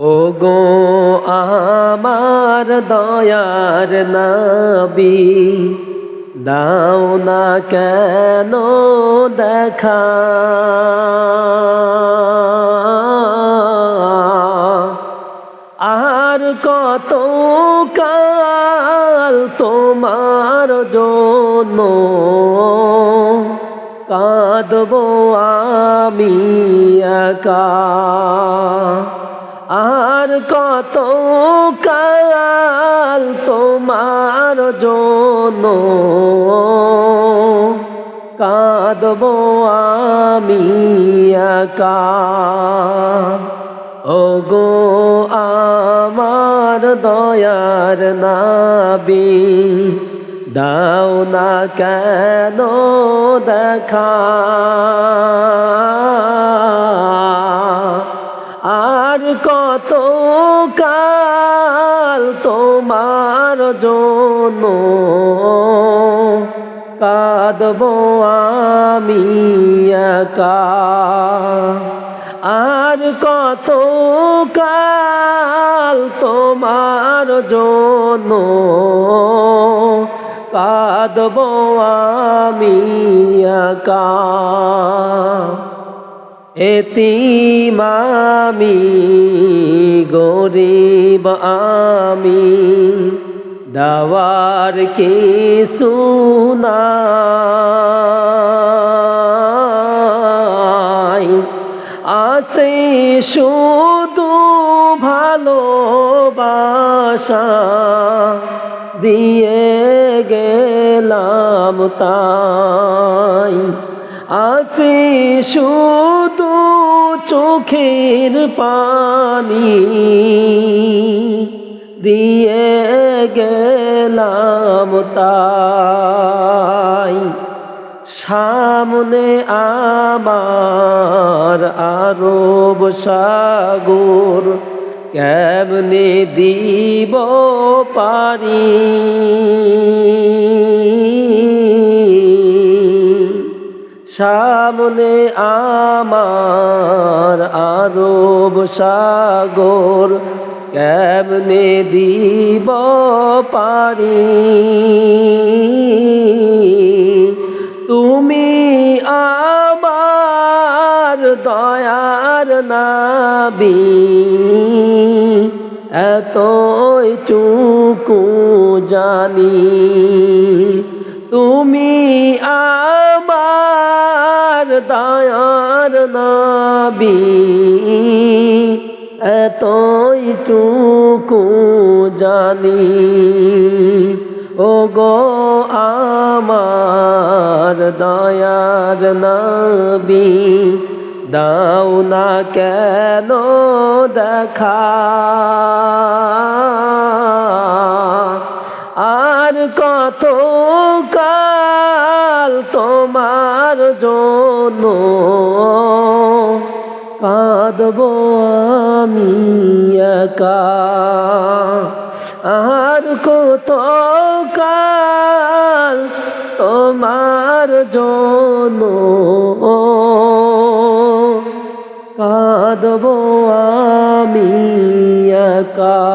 ও গো আমার দয়ার নবী, দাও না কেন দেখা? আর কত কাল তোমার জন্য কাঁদব আমি একা? কত কাল তোমার জন্য কাঁদব আমি একা? ও গো আমার দয়ার নাবি, দাও না কেন দেখা? কত কাল তোমার জন্য কাঁদব আমি আর কত কাল তোমার জন্য কাঁদব আমি একা। এতিমামি গরিব আমি। দাওয়ার কি সুনাই আছে শুধু ভালোবাসা। দিয়ে গেলাম তাই। আছে শুধু চোখের পানি দিয়ে গেলাম তাই। সামনে আমার আরব সাগর কেমনে দিব পারি? সামনে আমার আরব সাগর, কেমনে দিব পারি? তুমি আমার দয়ার নাবি, এতই চুকু জানি। তুমি দয়ার নাবি, এতই টুকু জানি। ও গো আমার দয়ার নবী, দাও না কেন দেখা। আর কত কাল তোমার তার জন্য কাঁদব আমি একা। আর কত কাল তোমার জন্য কাঁদব আমি একা।